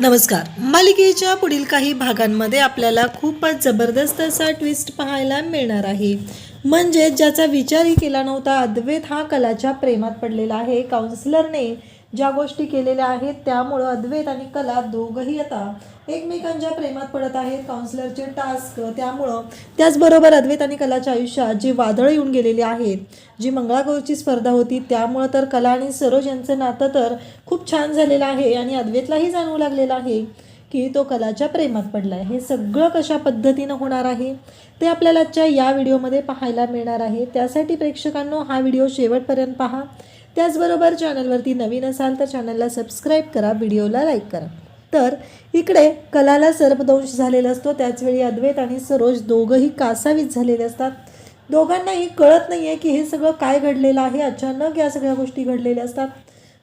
नमस्कार. मालिकेच्या पुढील काही भागांमध्ये आपल्याला खूपच जबरदस्त असा ट्विस्ट पाहायला मिळणार आहे. म्हणजे ज्याचा विचारही केला नव्हता अद्वैत हा कलाच्या प्रेमात पडलेला आहे. काउन्सिलरने ज्या गोष्टी केलेल्या आहेत त्यामुळं अद्वैत आणि कला दोघंही आता एकमेकांच्या प्रेमात पडत आहेत. काउन्सिलरचे टास्क त्यामुळं त्याचबरोबर अद्वैत आणि कलाच्या आयुष्यात जी वादळं येऊन गेलेली आहेत जी मंगळागौरची स्पर्धा होती त्यामुळं तर कला आणि सरोज यांचं नातं तर खूप छान झालेलं आहे आणि अद्वैतलाही जाणवू लागलेलं आहे की तो कलाच्या प्रेमात पडला आहे हे सगळं कशा पद्धतीनं होणार आहे ते आपल्याला आजच्या या व्हिडिओमध्ये पाहायला मिळणार आहे. त्यासाठी प्रेक्षकांनो हा व्हिडिओ शेवटपर्यंत पहा. त्याचबरोबर चॅनलवरती नवीन असाल तर चॅनलला सबस्क्राईब करा व्हिडिओला लाईक करा. तर इकडे कलाला सर्पदंश झालेला असतो. त्याचवेळी अद्वैत आणि सरोज दोघंही कासावीस झालेले असतात. दोघांनाही कळत नाही आहे की हे सगळं काय घडलेलं आहे. अचानक या सगळ्या गोष्टी घडलेल्या असतात.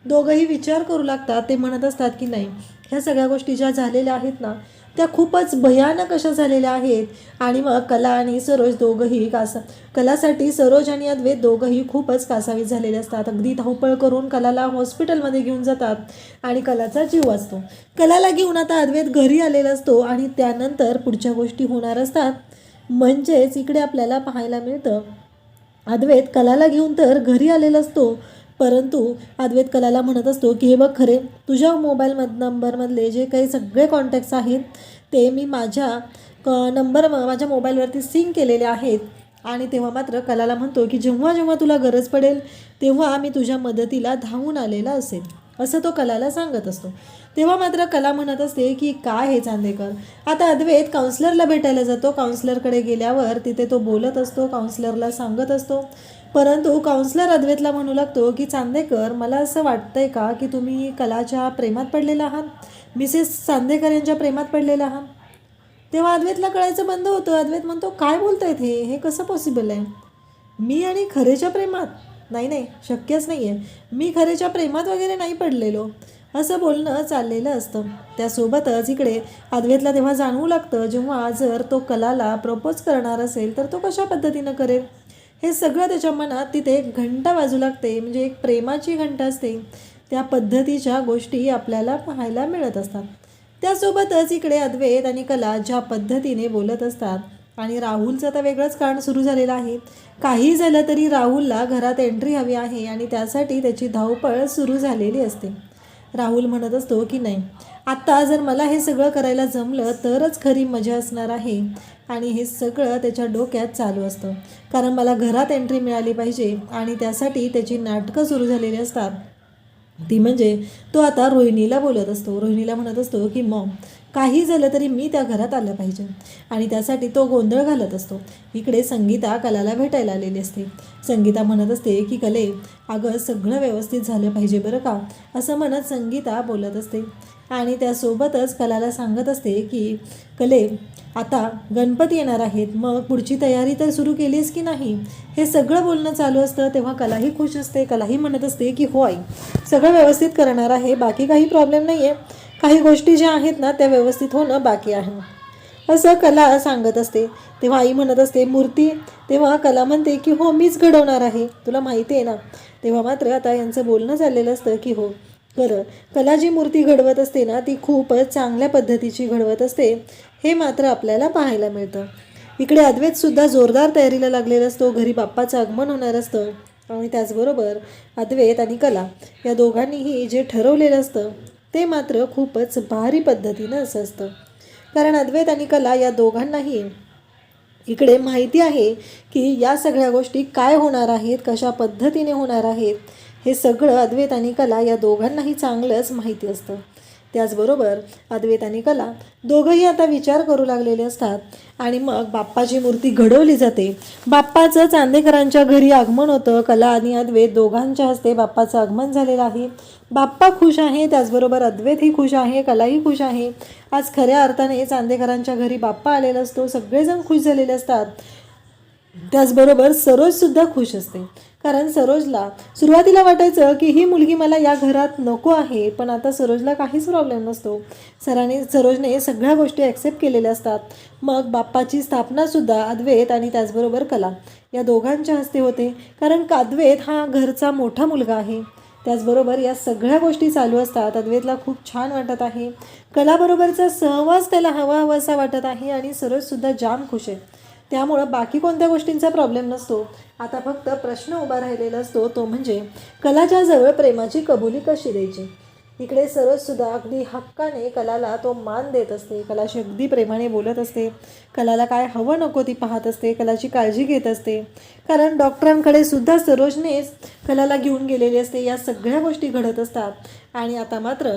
दोघंही विचार करू लागतात. ते म्हणत असतात की नाही ह्या सगळ्या गोष्टी ज्या झालेल्या आहेत ना त्या खूपच भयानक अशा झालेल्या आहेत. आणि मग कला आणि सरोज दोघंही कासा कलासाठी सरोज आणि अद्वैत दोघंही खूपच कासावीत झालेले असतात. अगदी धावपळ करून कलाला हॉस्पिटलमध्ये घेऊन जातात आणि कलाचा जीव असतो कलाला घेऊन आता अद्वैत घरी आलेला असतो आणि त्यानंतर पुढच्या गोष्टी होणार असतात. म्हणजेच इकडे आपल्याला पाहायला मिळतं. अद्वैत कलाला घेऊन तर घरी आलेला असतो. परंतु अद्वैत कलाला म्हणत असतो की हे बघ खरे तुझ्या मोबाईल नंबरमधले जे काही सगळे कॉन्टॅक्ट्स आहेत ते मी माझ्या क नंबर माझ्या मोबाईलवरती सिंक केलेले आहेत. आणि तेव्हा मात्र कलाला म्हणतो की जेव्हा जेव्हा तुला गरज पडेल तेव्हा मी तुझ्या मदतीला धावून आलेला असेल. असं तो कलाला सांगत असतो. तेव्हा मात्र कला म्हणत असते की काय हे चांदेकर? आता अद्वैत काउन्सलरला भेटायला जातो. काउन्सलरकडे गेल्यावर तिथे तो बोलत असतो काउन्सलरला सांगत असतो. परंतु काउन्सलर अद्वैतला म्हणू लागतो की चांदेकर मला असं वाटतंय का की तुम्ही कलाच्या प्रेमात पडलेला आहात? मिसेस चांदेकर यांच्या प्रेमात पडलेला आहात? तेव्हा अद्वैतला कळायचं बंद होतं. अद्वैत म्हणतो काय बोलतायत हे? हे कसं पॉसिबल आहे? मी आणि खरेच्या प्रेमात? नाही नाही शक्यच नाही आहे मी खरेच्या प्रेमात वगैरे नाही पडलेलो. असं बोलणं चाललेलं असतं. त्यासोबतच इकडे अद्वैतला तेव्हा जाणवू लागतं जेव्हा जर तो कलाला प्रपोज करणार असेल तर तो कशा पद्धतीनं करेल? हे सगळं त्याच्या मनात तिथे एक घंटा वाजू लागते. म्हणजे एक प्रेमाची घंटा असते. त्या पद्धतीच्या गोष्टी आपल्याला पाहायला मिळत असतात. त्यासोबतच इकडे अद्वैत आणि कला ज्या पद्धतीने बोलत असतात. आणि राहुलचं तर वेगळंच कारण सुरू झालेलं आहे. काही झालं तरी राहुलला घरात एंट्री हवी आहे आणि त्यासाठी त्याची धावपळ सुरू झालेली असते. राहुल म्हणत असतो की नाही आत्ता जर मला हे सगळं करायला जमलं तरच खरी मजा असणार आहे. आणि हे सगळं त्याच्या डोक्यात चालू असतं. कारण मला घरात एंट्री मिळाली पाहिजे आणि त्यासाठी त्याची नाटकं सुरू झालेली असतात. ती म्हणजे तो आता रोहिणीला बोलत असतो. रोहिणीला म्हणत असतो की मॉम काही झालं तरी मी त्या घरात आलं पाहिजे. आणि त्यासाठी तो गोंधळ घालत असतो. इकडे संगीता कलाला भेटायला आलेली असते. संगीता म्हणत असते की कले अगं सगळं व्यवस्थित झालं पाहिजे बरं का? असं म्हणत संगीता बोलत असते. आणि त्यासोबतच कलाला सांगत असते की कले आता गणपती येणार आहेत मग पुढची तयारी तर सुरू केलीस की नाही? हे सगळं बोलणं चालू असतं तेव्हा कलाही खुश असते कलाही म्हणत असते की हो आई सगळं व्यवस्थित करणार आहे बाकी काही प्रॉब्लेम नाही आहे काही गोष्टी ज्या आहेत ना त्या व्यवस्थित होणं बाकी आहे. असं कला सांगत असते. तेव्हा आई म्हणत असते मूर्ती तेव्हा कला म्हणते की हो मीच घडवणार आहे. तुला माहिती आहे ना? तेव्हा मात्र आता यांचं बोलणं चाललेलं असतं की हो खरं कला जी मूर्ती घडवत असते ना ती खूपच चांगल्या पद्धतीची घडवत असते हे मात्र आपल्याला पाहायला मिळतं. इकडे अद्वैतसुद्धा जोरदार तयारीला लागलेला असतो घरी बाप्पाचं आगमन होणार असतं. आणि त्याचबरोबर अद्वैत आणि कला या दोघांनीही जे ठरवलेलं असतं ते मात्र खूपच भारी पद्धतीनं असं असतं. कारण अद्वैत आणि कला या दोघांनाही इकडे माहिती आहे की या सगळ्या गोष्टी काय होणार आहेत कशा पद्धतीने होणार आहेत हे सगळं अद्वैत आणि कला या दोघांनाही चांगलंच माहिती असतं. त्याचबरोबर अद्वैत आणि कला दोघंही आता विचार करू लागलेले असतात. आणि मग बाप्पाची मूर्ती घडवली जाते. बाप्पाचं चांदेकरांच्या घरी आगमन होतं. कला आणि अद्वैत दोघांच्या हस्ते बाप्पाचं आगमन झालेलं आहे. बाप्पा खुश आहे त्याचबरोबर अद्वैतही खुश आहे कलाही खुश आहे. आज खऱ्या अर्थाने चांदेकरांच्या घरी बाप्पा आलेला असतो. सगळेजण खुश झालेले असतात. त्याचबरोबर सरोजसुद्धा खुश असते. कारण सरोजला सुरुवातीला वाटायचं की ही मुलगी मला या घरात नको आहे पण आता सरोजला काहीच प्रॉब्लेम नसतो. सराने सरोजने सगळ्या गोष्टी ॲक्सेप्ट केलेल्या असतात. मग बाप्पाची स्थापनासुद्धा अद्वैत आणि त्याचबरोबर कला. या दोघांच्या हस्ते होते कारण अद्वैत हा घरचा मोठा मुलगा आहे. त्याचबरोबर या सगळ्या गोष्टी चालू असतात अद्वैतला खूप छान वाटत आहे. कलाबरोबरचा सहवास त्याला हवा हवासा वाटत आहे आणि सरोजसुद्धा जाम खुश आहे. त्यामुळं बाकी कोणत्या गोष्टींचा प्रॉब्लेम नसतो. आता फक्त प्रश्न उभा राहिलेला असतो तो म्हणजे कलाच्या जवळ प्रेमाची कबुली कशी द्यायची? इकडे सरोजसुद्धा अगदी हक्काने कलाला तो मान देत असते. कलाशी अगदी प्रेमाने बोलत असते. कलाला काय हवं नको ती पाहत असते. कलाची काळजी घेत असते. कारण डॉक्टरांकडे सुद्धा सरोजनेच कलाला घेऊन गेलेली असते. या सगळ्या गोष्टी घडत असतात. आणि आता मात्र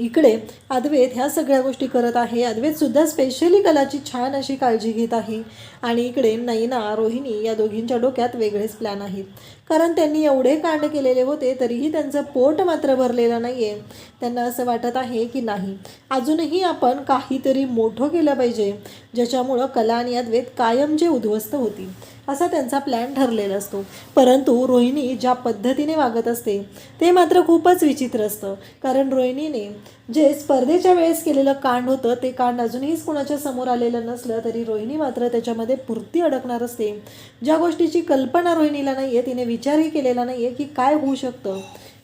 इकडे अद्वैत ह्या सगळ्या गोष्टी करत आहे. अद्वैतसुद्धा स्पेशली कलाची छान अशी काळजी घेत आहे. आणि इकडे नैना रोहिणी या दोघींच्या डोक्यात वेगळेच प्लॅन आहेत. कारण त्यांनी एवढे कांड केलेले होते तरीही त्यांचं पोट मात्र भरलेलं नाही आहे त्यांना असं वाटत आहे की नाही अजूनही आपण काहीतरी मोठं केलं पाहिजे ज्याच्यामुळं कला आणि अद्वैत कायमचे उद्ध्वस्त होतील. असा त्यांचा प्लॅन ठरलेला असतो. परंतु रोहिणी ज्या पद्धतीने वागत असते ते मात्र खूपच विचित्र असतं. कारण रोहिणीने जे स्पर्धेच्या वेळेस केलेलं कांड होतं ते कांड अजूनहीच कुणाच्या समोर आलेलं नसलं तरी रोहिणी मात्र त्याच्यामध्ये पुरती अडकणार असते. ज्या गोष्टीची कल्पना रोहिणीला नाही आहे तिने विचारही केलेला नाही आहे की काय होऊ शकतं.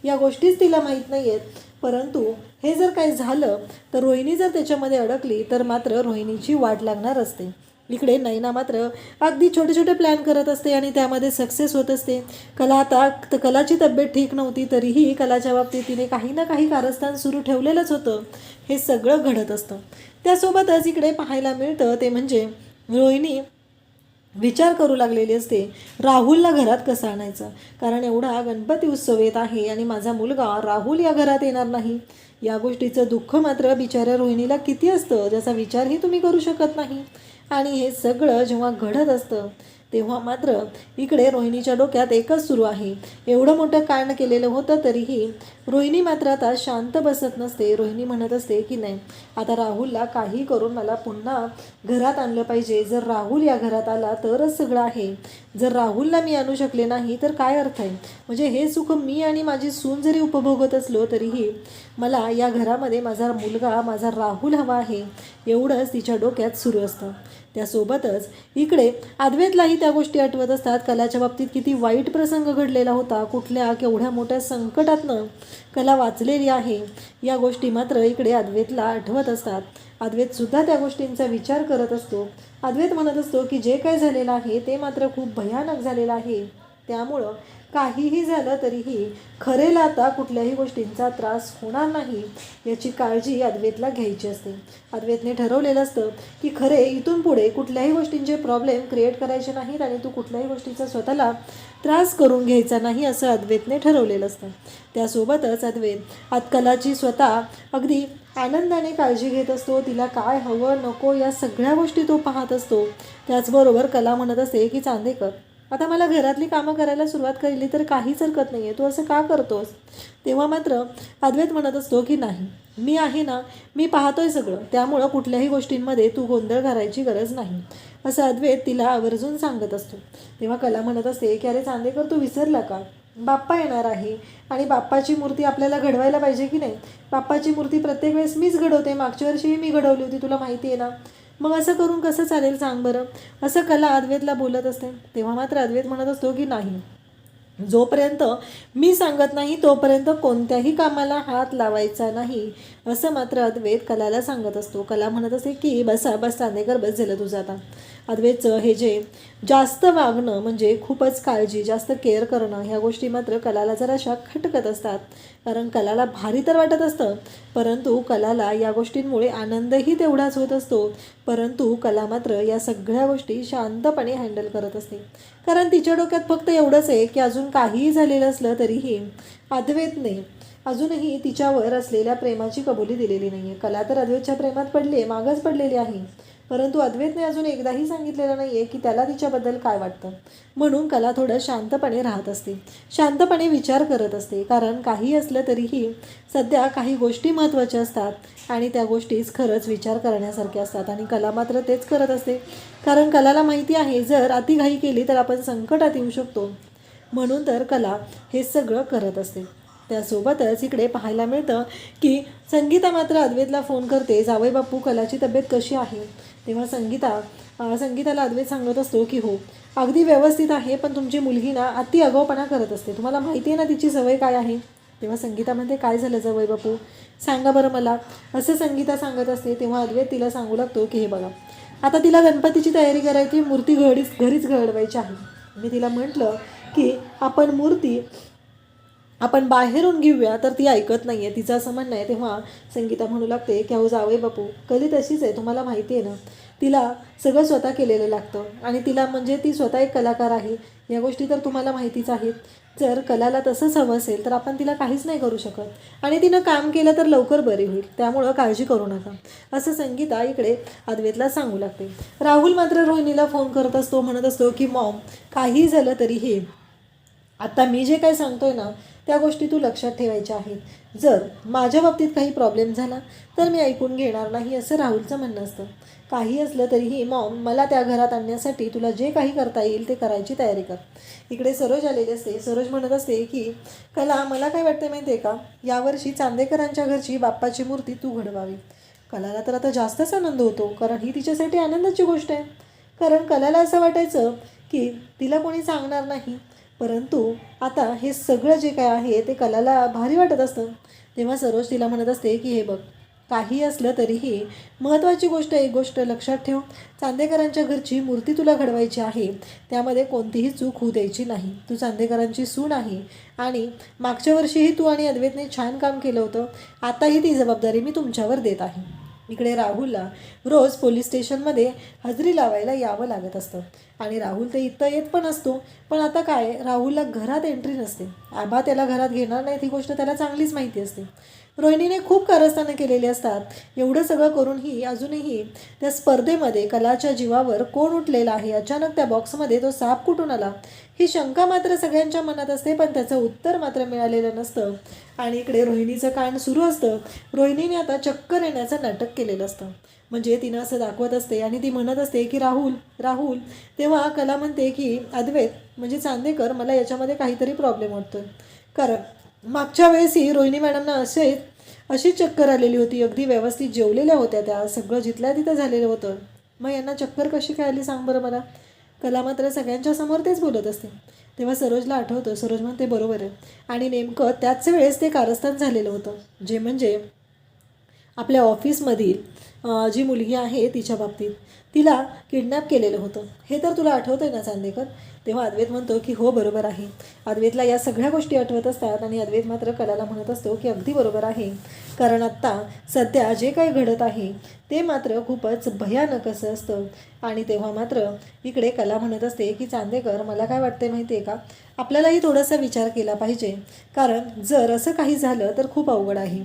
या गोष्टीच तिला माहीत नाही आहेत परंतु हे जर काही झालं तर रोहिणी जर त्याच्यामध्ये अडकली तर मात्र रोहिणीची वाट लागणार असते. इकडे नैना मात्र अगदी छोटे छोटे प्लॅन करत असते आणि त्यामध्ये सक्सेस होत असते. कला आता त- कलाची तब्येत ठीक नव्हती तरीही कलाच्या बाबतीत तिने काही ना काही कारस्थान सुरू ठेवलेलंच होतं. हे सगळं घडत असतं. त्यासोबतच इकडे पाहायला मिळतं ते म्हणजे रोहिणी विचार करू लागलेली असते राहुलला घरात कसं आणायचं? कारण एवढा गणपती उत्सव येत आहे आणि माझा मुलगा राहुल या घरात येणार नाही. या गोष्टीचं दुःख मात्र बिचाऱ्या रोहिणीला किती असतं? ज्याचा विचारही तुम्ही करू शकत नाही. आणि हे सगळं जेव्हा घडत असतं तेव्हा मात्र इकडे रोहिणीच्या डोक्यात एकच सुरू आहे. एवढं मोठं कांड केलेलं होतं तरीही रोहिणी मात्र आता शांत बसत नसते. रोहिणी म्हणत असते की नाही आता राहुलला काही करून मला पुन्हा घरात आणलं पाहिजे. जर राहुल या घरात आला तरच सगळं आहे. जर राहुलला मी आणू शकले नाही तर काय अर्थ आहे? म्हणजे हे सुख मी आणि माझी सून जरी उपभोगत असलो तरीही मला या घरामध्ये माझा मुलगा माझा राहुल हवा आहे. एवढंच तिच्या डोक्यात सुरू असतं. त्यासोबतच इकडे अद्वैतलाही त्या गोष्टी आठवत असतात. कलाच्या बाबतीत किती वाईट प्रसंग घडलेला होता. कुठल्या केवढ्या मोठ्या संकटातनं कला वाचलेली आहे या गोष्टी मात्र इकडे अद्वैतला आठवत असतात. अद्वैतसुद्धा त्या गोष्टींचा विचार करत असतो. अद्वैत म्हणत असतो की जे काय झालेलं आहे ते मात्र खूप भयानक झालेलं आहे. त्यामुळं काहीही झालं तरीही खरेला आता कुठल्याही गोष्टींचा त्रास होणार नाही याची काळजी अद्वैतला घ्यायची असते. अद्वैतने ठरवलेलं असतं की खरे इथून पुढे कुठल्याही गोष्टींचे प्रॉब्लेम क्रिएट करायचे नाहीत आणि तू कुठल्याही गोष्टीचा स्वतःला त्रास करून घ्यायचा नाही असं अद्वैतने ठरवलेलं असतं. त्यासोबतच अद्वैत आतकलाची स्वतः अगदी आनंदाने काळजी घेत असतो. तिला काय हवं नको या सगळ्या गोष्टी तो पाहत असतो. त्याचबरोबर कला म्हणत असते की चांदेकर आता मला घरातली कामं करायला सुरुवात केली तर काहीच हरकत नाही आहे तू असं का करतोस? तेव्हा मात्र अद्वैत म्हणत असतो की नाही मी आहे ना मी पाहतोय सगळं. त्यामुळं कुठल्याही गोष्टींमध्ये तू गोंधळ घालायची गरज नाही. असं अद्वैत तिला आवर्जून सांगत असतो. तेव्हा कला म्हणत असते की अरे चांदेकर तू विसरला का? बाप्पा येणार आहे आणि बाप्पाची मूर्ती आपल्याला घडवायला पाहिजे की नाही? बाप्पाची मूर्ती प्रत्येक वेळेस मीच घडवते. मागच्या वर्षीही मी घडवली होती. तुला माहिती आहे ना मग असं करून कसं चालेल सांग बरं? असं कला अद्वैतला बोलत असते तेव्हा मात्र अद्वैत म्हणत असतो की नाही. जोपर्यंत मी सांगत नाही तोपर्यंत कोणत्याही कामाला हात लावायचा नाही असं मात्र अद्वैत कलाला सांगत असतो. कला म्हणत असते की बसा बस चांदेकर बस झालं तुझं आता. अद्वेचं हे जे जास्त वागणं म्हणजे खूपच काळजी जास्त केअर करणं ह्या गोष्टी मात्र कलाला जराशा खटकत असतात. कारण कलाला भारी तर वाटत असतं परंतु कलाला या गोष्टींमुळे आनंदही तेवढाच होत असतो. परंतु कला मात्र या सगळ्या गोष्टी शांतपणे हँडल करत असते. कारण तिच्या डोक्यात फक्त एवढंच आहे की अजून काहीही झालेलं असलं तरीही अद्वैतने अजूनही तिच्यावर असलेल्या प्रेमाची कबुली दिलेली नाही आहे कला तर अद्वैतच्या प्रेमात पडली आहे मागच पडलेली आहे. परंतु अद्वैतने अजून एकदाही सांगितलेलं नाही आहे की त्याला तिच्याबद्दल काय वाटतं. म्हणून कला थोडं शांतपणे राहत असते. शांतपणे विचार करत असते. कारण काही असलं तरीही सध्या काही गोष्टी महत्त्वाच्या असतात आणि त्या गोष्टीच खरंच विचार करण्यासारख्या असतात. आणि कला मात्र तेच करत असते. कारण कलाला माहिती आहे जर अतिघाई केली तर आपण संकटात येऊ शकतो. म्हणून तर कला हे सगळं करत असते. त्यासोबतच इकडे पाहायला मिळतं की संगीता मात्र अद्वैतला फोन करते जावई बापू कलाची तब्येत कशी आहे? तेव्हा संगीता संगीताला अद्वैत सांगत असतो की हो अगदी व्यवस्थित आहे पण तुमची मुलगी ना अति आगाऊपणा करत असते. तुम्हाला माहिती आहे ना तिची सवय काय आहे? तेव्हा संगीता म्हणते काय झालं जवळ बापू? सांगा बरं मला. असं संगीता सांगत असते तेव्हा अद्वैत तिला सांगू लागतो की हे बघा आता तिला गणपतीची तयारी करायची मूर्ती घडीच घरीच घडवायची आहे. मी तिला म्हटलं की आपण मूर्ती आपण बाहेरून घेऊया तर ती ऐकत नाही आहे तिचं असं म्हणणं आहे तेव्हा संगीता म्हणू लागते की अहो जावे बापू? कली तशीच आहे तुम्हाला माहिती आहे ना? तिला सगळं स्वतः केलेलं लागतं. आणि तिला म्हणजे ती स्वतः एक कलाकार आहे. या गोष्टी तर तुम्हाला माहितीच आहेत. जर कलाला तसंच हवं असेल तर आपण तिला काहीच नाही करू शकत. आणि तिनं काम केलं तर लवकर बरी होईल. त्यामुळं काळजी करू नका. असं संगीता इकडे अद्वैतला सांगू लागते. राहुल मात्र रोहिणीला फोन करत असतो म्हणत असतो की मॉम काही झालं तरी हे. आता मी जे काय सांगतोय ना त्या गोष्टी तू लक्षात ठेवायच्या आहेत. जर माझ्या बाबतीत काही प्रॉब्लेम झाला तर मी ऐकून घेणार नाही असं राहुलचं म्हणणं असतं. काही असलं तरीही मॉम मला त्या घरात आणण्यासाठी तुला जे काही करता येईल ते करायची तयारी कर. इकडे सरोज आलेली असते. सरोज म्हणत असते की कला मला काय वाटतं माहिती आहे का यावर्षी चांदेकरांच्या घरची बाप्पाची मूर्ती तू घडवावी. कलाला तर आता जास्तच आनंद होतो कारण ही तिच्यासाठी आनंदाची गोष्ट आहे. कारण कलाला असं वाटायचं की तिला कोणी सांगणार नाही. परंतु आता हे सगळं जे काय आहे ते कलाला भारी वाटत असतं. तेव्हा सरोज तिला म्हणत असते की हे बघ काही असलं तरीही महत्त्वाची गोष्ट एक गोष्ट लक्षात ठेव. चांदेकरांच्या घरची मूर्ती तुला घडवायची आहे. त्यामध्ये कोणतीही चूक होऊ द्यायची नाही. तू चांदेकरांची सून आहे आणि मागच्या वर्षीही तू आणि अद्वैतने छान काम केलं होतं. आताही ती जबाबदारी मी तुमच्यावर देत आहे. इकडे राहुलला रोज पोलीस स्टेशनमध्ये हजेरी लावायला यावं लागत असतं. आणि राहुल ते इथं येत पण असतो. पण आता काय? राहुलला घरात एंट्री नसते. आबा त्याला घरात घेणार नाहीत ही गोष्ट त्याला चांगलीच माहिती असते. रोहिणीने खूप कारस्थानं केलेली असतात. एवढं सगळं करूनही अजूनही त्या स्पर्धेमध्ये कलाच्या जीवावर कोण उठलेला आहे? अचानक त्या बॉक्समध्ये तो साप कुठून आला? ही शंका मात्र सगळ्यांच्या मनात असते पण त्याचं उत्तर मात्र मिळालेलं नसतं. आणि इकडे रोहिणीचं कान सुरू असतं. रोहिणीने आता चक्कर येण्याचं नाटक केलेलं असतं. म्हणजे तिनं असं दाखवत असते आणि ती म्हणत असते की राहुल राहुल. तेव्हा कला म्हणते की अद्वैत म्हणजे चांदेकर मला याच्यामध्ये काहीतरी प्रॉब्लेम वाटतो कारण मागच्या वेळेसही रोहिणी मॅडमना असे अशी चक्कर आलेली होती. अगदी व्यवस्थित जेवलेल्या होत्या त्या. सगळं जिथल्या तिथं झालेलं होतं. मग यांना चक्कर कशी काय आली सांग बरं मला? कला मात्र सगळ्यांच्या समोर तेच बोलत असते. तेव्हा सरोजला आठवतं. सरोज म्हणते बरोबर आहे. आणि नेमकं त्याच वेळेस ते कारस्थान झालेलं होतं. जे म्हणजे आपल्या ऑफिसमधील जी मुलगी आहे तिच्या बाबतीत तिला किडनॅप केलेलं होतं. हे तर तुला आठवतं आहे ना चांदेकर? तेव्हा अद्वैत म्हणतो की हो बरोबर आहे. अद्वैतला या सगळ्या गोष्टी आठवत असतात आणि अद्वैत मात्र कलाला म्हणत असतो की अगदी बरोबर आहे. कारण आत्ता सध्या जे काही घडत आहे ते मात्र खूपच भयानक असं असतं. आणि तेव्हा मात्र इकडे कला म्हणत असते की चांदेकर मला काय वाटते माहिती आहे का? आपल्यालाही थोडासा विचार केला पाहिजे. कारण जर असं काही झालं तर खूप अवघड आहे.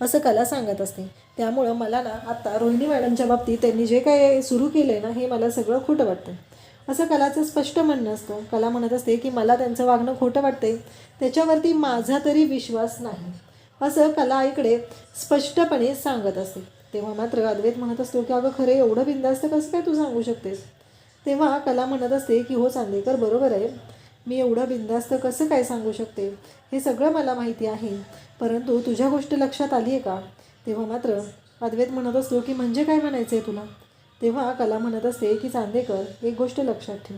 असं कला सांगत असते. त्यामुळं मला ना आत्ता रोहिणी मॅडमच्या बाबतीत त्यांनी जे काय सुरू केलं आहे ना हे मला सगळं खोटं वाटतं असं कलाचं स्पष्ट म्हणणं असतं. कला म्हणत असते की मला त्यांचं वागणं खोटं वाटते त्याच्यावरती माझा तरी विश्वास नाही. असं कला इकडे स्पष्टपणे सांगत असते. तेव्हा मात्र अद्वैत म्हणत असतो की अगं खरे एवढं बिंदास्त कसं काय तू सांगू शकतेस? तेव्हा कला म्हणत असते की हो चांदेकर बरोबर आहे. मी एवढं बिंदास्त कसं काय सांगू शकते? हे सगळं मला माहिती आहे. परंतु तुझ्या गोष्ट लक्षात आली आहे का? तेव्हा मात्र अद्वैत म्हणत असतो की म्हणजे काय म्हणायचं आहे तुला? तेव्हा कला म्हणत असते की चांदेकर एक गोष्ट लक्षात ठेव.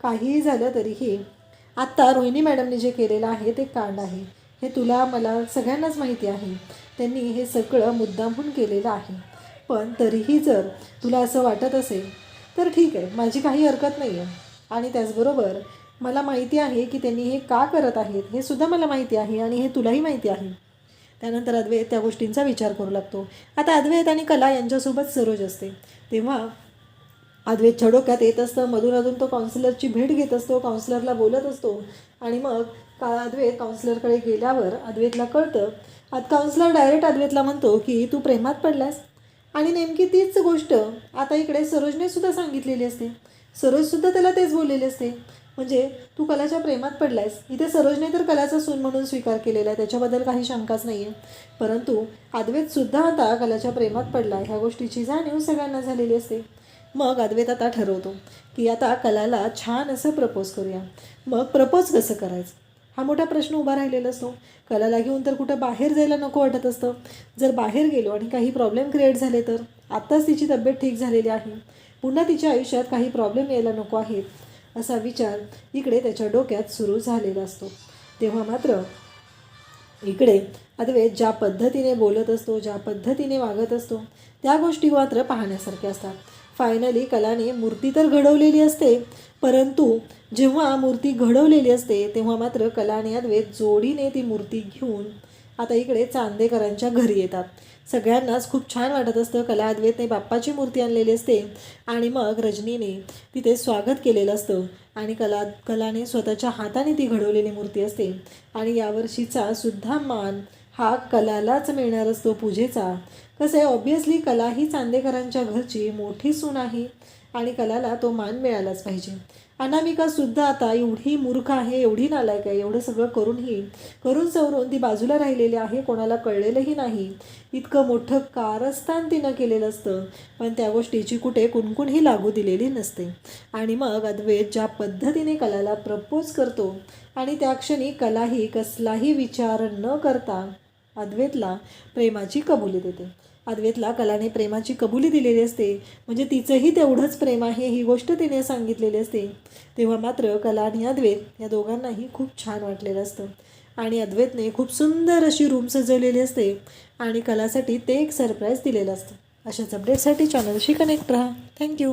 काहीही झालं तरीही आत्ता रोहिणी मॅडमने जे केलेलं आहे ते कांड आहे. हे तुला मला सगळ्यांनाच माहिती आहे. त्यांनी हे सगळं मुद्दामहून केलेलं आहे. पण तरीही जर तुला असं वाटत असेल तर ठीक आहे माझी काही हरकत नाही आहे आणि त्याचबरोबर मला माहिती आहे की त्यांनी हे का करत आहेत हे सुद्धा मला माहिती आहे आणि हे तुलाही माहिती आहे. त्यानंतर अद्वैत त्या गोष्टींचा विचार करू लागतो. आता अद्वैत आणि कला यांच्यासोबत सरोज असते. तेव्हा अद्वैतच्या डोक्यात येत असतं मधून अधून तो काउन्सिलरची भेट घेत असतो काउन्सिलरला बोलत असतो. आणि मग का अद्वैत काउन्सिलरकडे गेल्यावर अद्वैतला कळतं आता काउन्सिलर डायरेक्ट अद्वैतला म्हणतो की तू प्रेमात पडलास आणि नेमकी तीच गोष्ट आता इकडे सरोजने सुद्धा सांगितलेली असते. सरोजसुद्धा त्याला तेच बोललेले असते. म्हणजे तू कलाच्या प्रेमात पडलायस. इथे सरोजने तर कलाचा सून म्हणून स्वीकार केलेला आहे. त्याच्याबद्दल काही शंकाच नाही आहे परंतु अद्वैतसुद्धा आता कलाच्या प्रेमात पडला ह्या गोष्टीची जाणीव सगळ्यांना झालेली असते. मग अद्वैत आता ठरवतो की आता कलाला छान असं प्रपोज करूया. मग प्रपोज कसं करायचं? हा मोठा प्रश्न उभा राहिलेला असतो. कलाला घेऊन तर कुठं बाहेर जायला नको वाटत असतं. जर बाहेर गेलो आणि काही प्रॉब्लेम क्रिएट झाले तर? आत्ताच तिची तब्येत ठीक झालेली आहे. पुन्हा तिच्या आयुष्यात काही प्रॉब्लेम यायला नको आहेत. असा विचार इकडे त्याच्या डोक्यात सुरू झालेला असतो. तेव्हा मात्र इकडे अद्वैत ज्या पद्धतीने बोलत असतो ज्या पद्धतीने वागत असतो त्या गोष्टी मात्र पाहण्यासारख्या असतात. फायनली कलाने मूर्ती तर घडवलेली असते परंतु जेव्हा मूर्ती घडवलेली असते तेव्हा मात्र कलाने अद्वैत जोडीने ती मूर्ती घेऊन आता इकडे चांदेकरांच्या घरी येतात. सगळ्यांनाच खूप छान वाटत असतं. कला अद्वैतने बाप्पाची मूर्ती आणलेली असते आणि मग रजनीने तिथे स्वागत केलेलं असतं. आणि कला कलाने स्वतःच्या हाताने ती घडवलेली मूर्ती असते. आणि यावर्षीचा सुद्धा मान हा कलालाच मिळणार असतो पूजेचा. कसं आहे ऑब्वियसली कला ही चांदेकरांच्या घरची मोठी सून आहे आणि कलाला तो मान मिळालाच पाहिजे. अनामिका सुद्धा आता एवढी मूर्ख आहे एवढी नालायक आहे एवढं सगळं करूनही करून सवरून ती बाजूला राहिलेली आहे कोणाला कळलेलंही नाही. इतकं मोठं कारस्थान तिनं केलेलं असतं पण त्या गोष्टीची कुठे कुणकुणही लागू दिलेली नसते. आणि मग अद्वैत ज्या पद्धतीने कलाला प्रपोज करतो आणि त्या क्षणी कलाही कसलाही विचार न करता अद्वैतला प्रेमाची कबुली देते. अद्वैतला कलाने प्रेमाची कबुली दिलेली असते. म्हणजे तिचंही तेवढंच प्रेम आहे ही गोष्ट तिने सांगितलेली असते. तेव्हा मात्र कला आणि अद्वैत या दोघांनाही खूप छान वाटलेलं असतं. आणि अद्वैतने खूप सुंदर अशी रूम सजवलेली असते आणि कलासाठी ते एक सरप्राईज दिलेलं असतं. अशाच अपडेटसाठी चॅनलशी कनेक्ट राहा. थँक्यू